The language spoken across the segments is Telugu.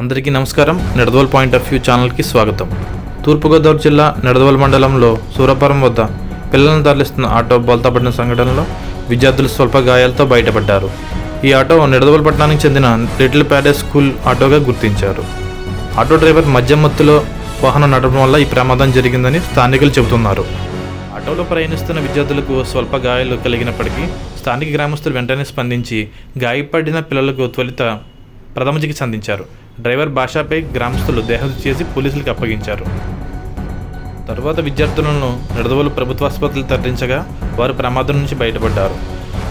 అందరికీ నమస్కారం. నిడదవల్ పాయింట్ ఆఫ్ వ్యూ ఛానల్కి స్వాగతం. తూర్పుగోదావరి జిల్లా నిడదవల్ మండలంలో సూరపురం వద్ద పిల్లలను తరలిస్తున్న ఆటో బోల్తాపడిన సంఘటనలో విద్యార్థులు స్వల్ప గాయాలతో బయటపడ్డారు. ఈ ఆటో నిడదవల్ పట్టణానికి చెందిన లిటిల్ ప్యాడెస్ స్కూల్ ఆటోగా గుర్తించారు. ఆటో డ్రైవర్ మద్యం మత్తులో వాహనం నడపడం వల్ల ఈ ప్రమాదం జరిగిందని స్థానికులు చెబుతున్నారు. ఆటోలో ప్రయాణిస్తున్న విద్యార్థులకు స్వల్ప గాయాలు కలిగినప్పటికీ స్థానిక గ్రామస్తులు వెంటనే స్పందించి గాయపడిన పిల్లలకు త్వరిత ప్రథమ చికిత్స అందించారు డ్రైవర్ భాషపై గ్రామస్తులు దేహహత్య చేసి పోలీసులకు అప్పగించారు. తరువాత విద్యార్థులను నిడదవోలు ప్రభుత్వ ఆసుపత్రులు తరలించగా వారు ప్రమాదం నుంచి బయటపడ్డారు.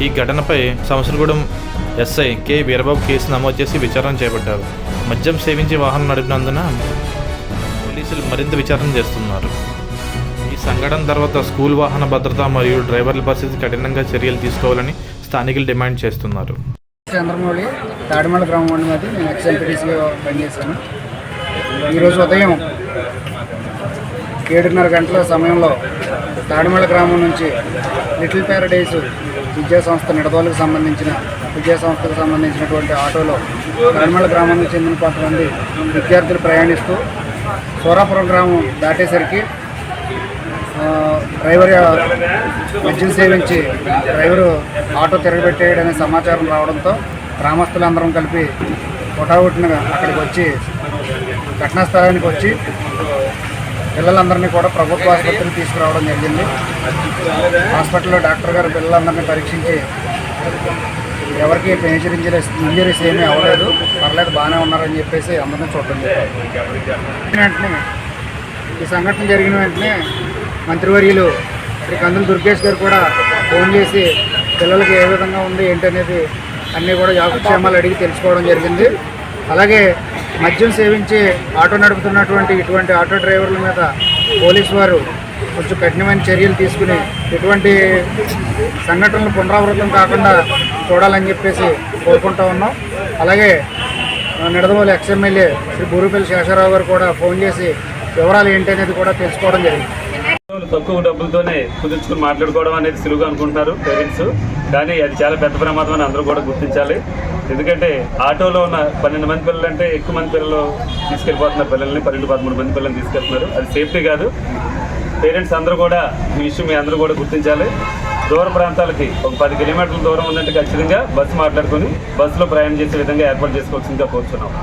ఈ ఘటనపై Samvatsaragudem SI K. Veerababu case నమోదు చేసి విచారణ చేపట్టారు. మద్యం సేవించి వాహనం నడిపినందున పోలీసులు మరింత విచారణ చేస్తున్నారు. ఈ సంఘటన తర్వాత స్కూల్ వాహన భద్రత మరియు డ్రైవర్ల పరిస్థితి కఠినంగా చర్యలు తీసుకోవాలని స్థానికులు డిమాండ్ చేస్తున్నారు. చంద్రమౌళి తాడిమల గ్రామం అనేది నేను ఎక్స్ఎంపీటీసీగా పనిచేశాను. ఈరోజు ఉదయం ఏడున్నర గంటల సమయంలో తాడిమల గ్రామం నుంచి లిటిల్ ప్యారడైజ్ విద్యా సంస్థ నిడదోలకు సంబంధించిన విద్యా సంస్థకు సంబంధించినటువంటి ఆటోలో తాడిమల గ్రామానికి చెందిన కొంతమంది విద్యార్థులు ప్రయాణిస్తూ సోరాపురం గ్రామం దాటేసరికి డ్రైవర్ మద్యం సేవించి డ్రైవరు ఆటో తిరగబెట్టేయడనే సమాచారం రావడంతో గ్రామస్తులందరం కలిపి హుటాహుటిన అక్కడికి వచ్చి ఘటనా స్థలానికి వచ్చి పిల్లలందరినీ కూడా ప్రభుత్వ ఆసుపత్రికి తీసుకురావడం జరిగింది. హాస్పిటల్లో డాక్టర్ గారు పిల్లలందరినీ పరీక్షించి ఎవరికి మేజర్ ఇంజరీస్ ఇంజరీస్ ఏమీ అవ్వలేదు పర్లేదు బాగానే ఉన్నారని చెప్పేసి అందరినీ చూడడం జరిగింది. వెంటనే ఈ సంఘటన జరిగిన వెంటనే మంత్రివర్యులు శ్రీ కందుల దుర్గేష్ గారు కూడా ఫోన్ చేసి పిల్లలకి ఏ విధంగా ఉంది ఏంటనేది అన్నీ కూడా యోగక్షేమాలు అడిగి తెలుసుకోవడం జరిగింది. అలాగే మద్యం సేవించి ఆటో నడుపుతున్నటువంటి ఇటువంటి ఆటో డ్రైవర్ల మీద పోలీసు వారు కొంచెం కఠినమైన చర్యలు తీసుకుని ఎటువంటి సంఘటనలు పునరావృతం కాకుండా చూడాలని చెప్పేసి కోరుకుంటా ఉన్నాం. అలాగే నిడదవోలు ఎక్స్ఎమ్మెల్యే శ్రీ బూరుపల్లి శేషారావు గారు కూడా ఫోన్ చేసి వివరాలు ఏంటి అనేది కూడా తెలుసుకోవడం జరిగింది. తక్కువ డబ్బులతోనే కుదుర్చుకుని మాట్లాడుకోవడం అనేది సులువుగా అనుకుంటున్నారు పేరెంట్స్. కానీ అది చాలా పెద్ద ప్రమాదం అని అందరూ కూడా గుర్తించాలి. ఎందుకంటే ఆటోలో ఉన్న పన్నెండు మంది పిల్లలు అంటే ఎక్కువ మంది పిల్లలు తీసుకెళ్ళిపోతున్నారు. పిల్లల్ని పన్నెండు పదమూడు మంది పిల్లల్ని తీసుకెళ్తున్నారు. అది సేఫ్టీ కాదు. పేరెంట్స్ అందరూ కూడా ఈ విషయం మీ అందరూ కూడా గుర్తించాలి. దూర ప్రాంతాలకి ఒక పది కిలోమీటర్ల దూరం ఉందంటే ఖచ్చితంగా బస్సు మాట్లాడుకొని బస్సులో ప్రయాణం చేసే విధంగా ఏర్పాటు చేసుకోవాల్సిందిగా కోరుతున్నాం